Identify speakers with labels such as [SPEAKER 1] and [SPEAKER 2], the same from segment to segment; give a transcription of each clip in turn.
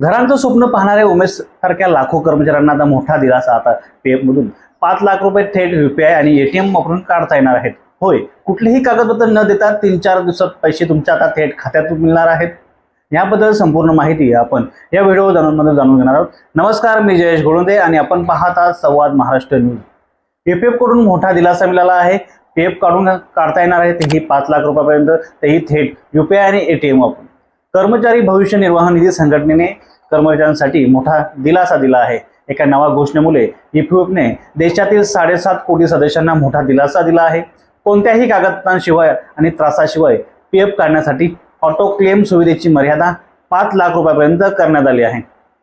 [SPEAKER 1] घरांचं स्वप्न पाहणाऱ्या उमेश सारख्या लाखो कर्मचाऱ्यांना आता मोठा दिलासा आता पीएफ पाच लाख रुपये थेट युपीआय आणि एटीएम वापरून काढता येणार आहेत. होय कुठलेही कागदपत्र न देता तीन चार दिवसात पैसे तुमच्या आता थेट खात्यातून मिळणार आहेत. याबद्दल संपूर्ण माहिती आपण या व्हिडिओ जाणूनमध्ये जाणून घेणार आहोत. नमस्कार मी जयेश गोळुंदे आणि आपण पाहत आहात संवाद महाराष्ट्र न्यूज. पीपीएफकडून मोठा दिलासा मिळाला आहे. पीएफ काढून काढता येणार आहे. तेही पाच लाख रुपयापर्यंत तेही थेट युपीआय आणि एटीएम वापरून. कर्मचारी भविष्य निर्वाह निधी संघटनेने कर्मचाऱ्यांसाठी मोठा दिलासा दिला आहे. एका नव्या घोषणेमुळे ईपीएफने देशातील साडेसात कोटी सदस्यांना मोठा दिलासा दिला आहे. कोणत्याही कागदपत्रांशिवाय आणि त्रासाशिवाय पी एफ काढण्यासाठी ऑटो क्लेम सुविधेची मर्यादा पाच लाख रुपयापर्यंत करण्यात आली आहे.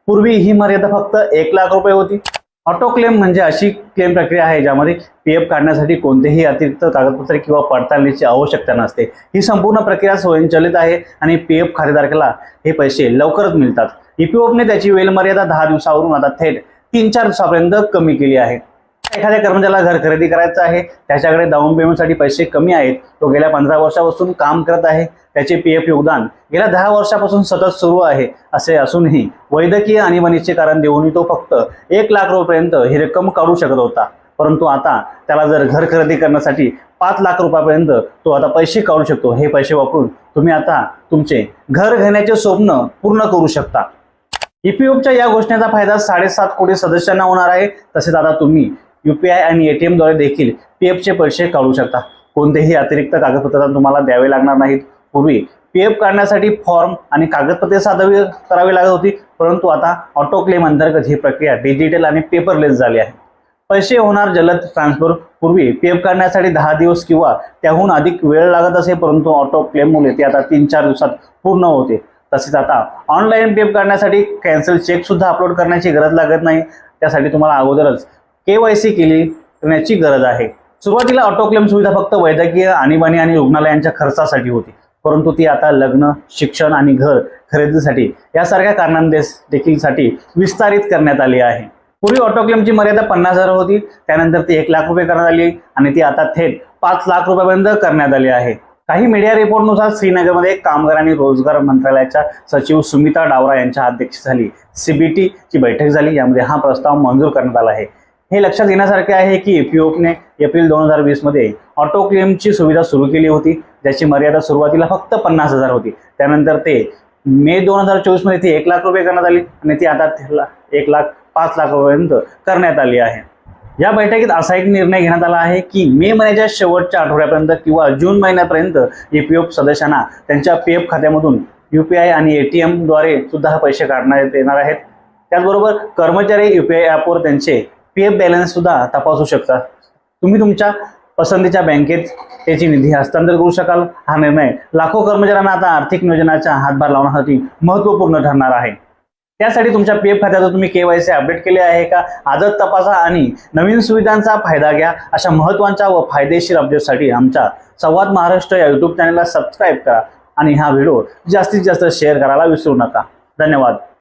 [SPEAKER 1] पूर्वी ही मर्यादा फक्त एक लाख रुपये होती. ऑटो क्लेम म्हणजे अशी क्लेम प्रक्रिया आहे ज्यामध्ये पी एफ काढण्यासाठी कोणतेही अतिरिक्त कागदपत्रे किंवा पडताळणीची आवश्यकता नसते. ही संपूर्ण प्रक्रिया स्वयंचलित आहे आणि पी एफ खातेधारकाला हे पैसे लवकरच मिळतात. ईपीएफने त्याची वेलमर्यादा दहा दिवसावरून आता थेट तीन चार दिवसापर्यंत कमी केली आहे. एखाद्या कर्मचाऱ्याला घर खरेदी करायचं आहे त्याच्याकडे डाऊन पेमेंटसाठी पैसे कमी आहेत तो गेल्या पंधरा वर्षापासून काम करत आहे त्याचे पी एफ योगदान गेल्या दहा वर्षापासून सतत सुरू आहे असे असूनही वैद्यकीय आणीबाणीचे कारण देऊनही तो फक्त एक लाख रुपयापर्यंत ही रक्कम काढू शकत होता. परंतु आता त्याला जर घर खरेदी करण्यासाठी पाच लाख रुपयापर्यंत तो आता पैसे काढू शकतो. हे पैसे वापरून तुम्ही आता तुमचे घर घेण्याचे स्वप्न पूर्ण करू शकता. ईपीएफच्या या घोषणेचा फायदा साडेसात कोटी सदस्यांना होणार आहे. तसेच आता तुम्ही यूपीआय आणि एटीएमद्वारे देखील पीएफचे पैसे काढू शकता. कोणतेही अतिरिक्त कागदपत्र तुम्हाला द्यावे लागणार नाहीत. पूर्वी पीएफ काढण्यासाठी फॉर्म आणि कागदपत्रे साधावी करावी लागत होती परंतु आता ऑटो क्लेम अंतर्गत ही प्रक्रिया डिजिटल आणि पेपरलेस झाली आहे. पैसे होणार जलद ट्रान्सफर. पूर्वी पीएफ काढण्यासाठी दहा दिवस किंवा त्याहून अधिक वेळ लागत असे परंतु ऑटो क्लेममुळे ते आता तीन चार दिवसात पूर्ण होते. तसेच आता ऑनलाईन पीएफ काढण्यासाठी कॅन्सल चेक सुद्धा अपलोड करण्याची गरज लागत नाही. त्यासाठी तुम्हाला अगोदरच केवायसी केली करण्याची गरज आहे. सुरुवातीला ऑटोक्लेम सुविधा फक्त वैद्यकीय आणीबाणी आणि रुग्णालयांच्या खर्चासाठी होती. परंतु ती आता लग्न शिक्षण आणि घर खरेदीसाठी यासारख्या कारणांदेश देखीलसाठी विस्तारित करण्यात आली आहे. पूर्वी ऑटोक्लेमची मर्यादा पन्नास हजार होती. त्यानंतर ती एक लाख रुपये करण्यात आली आणि ती आता थेट पाच लाख रुपयापर्यंत करण्यात आली आहे. काही मीडिया रिपोर्टनुसार श्रीनगरमध्ये कामगार आणि रोजगार मंत्रालयाच्या सचिव सुमिता डावरा यांच्या अध्यक्षतेखाली झाली सीबीटीची बैठक झाली. यामध्ये हा प्रस्ताव मंजूर करण्यात आला आहे. हे लक्षात घेण्यासारखे आहे की एपीओपने एप्रिल दोन हजार वीसमध्ये ऑटो क्लेमची सुविधा सुरू केली होती ज्याची मर्यादा सुरुवातीला फक्त पन्नास हजार होती. त्यानंतर ते मे दोन हजार चोवीसमध्ये ती एक लाख रुपये करण्यात आली आणि ती आता एक लाख पाच लाख रुपयापर्यंत करण्यात आली आहे. या बैठकीत असा एक निर्णय घेण्यात आला आहे की मे महिन्याच्या शेवटच्या आठवड्यापर्यंत किंवा जून महिन्यापर्यंत ईपीएफ सदस्यांना त्यांच्या पी एफ खात्यामधून यूपीआय आणि एटीएमद्वारे सुद्धा पैसे काढण्यात येणार आहेत. त्याचबरोबर कर्मचारी युपीआय ॲपवर त्यांचे पी एफ बॅलन्स सुद्धा तपासू शकता. तुम्ही तुमच्या पसंतीच्या बँकेत त्याची निधी हस्तांतर करू शकाल. हा निर्णय लाखो कर्मचाऱ्यांना आता आर्थिक नियोजनाचा हातभार लावण्यासाठी महत्त्वपूर्ण ठरणार आहे. त्यासाठी तुमच्या पी एफ खात्याचं तुम्ही केवायसी अपडेट केले आहे का? आजच तपासा आणि नवीन सुविधांचा फायदा घ्या. अशा महत्त्वाच्या व फायदेशीर अपडेटसाठी आमच्या संवाद महाराष्ट्र या यूट्यूब चॅनलला सबस्क्राईब करा आणि हा व्हिडिओ जास्तीत जास्त शेअर करायला विसरू नका. धन्यवाद.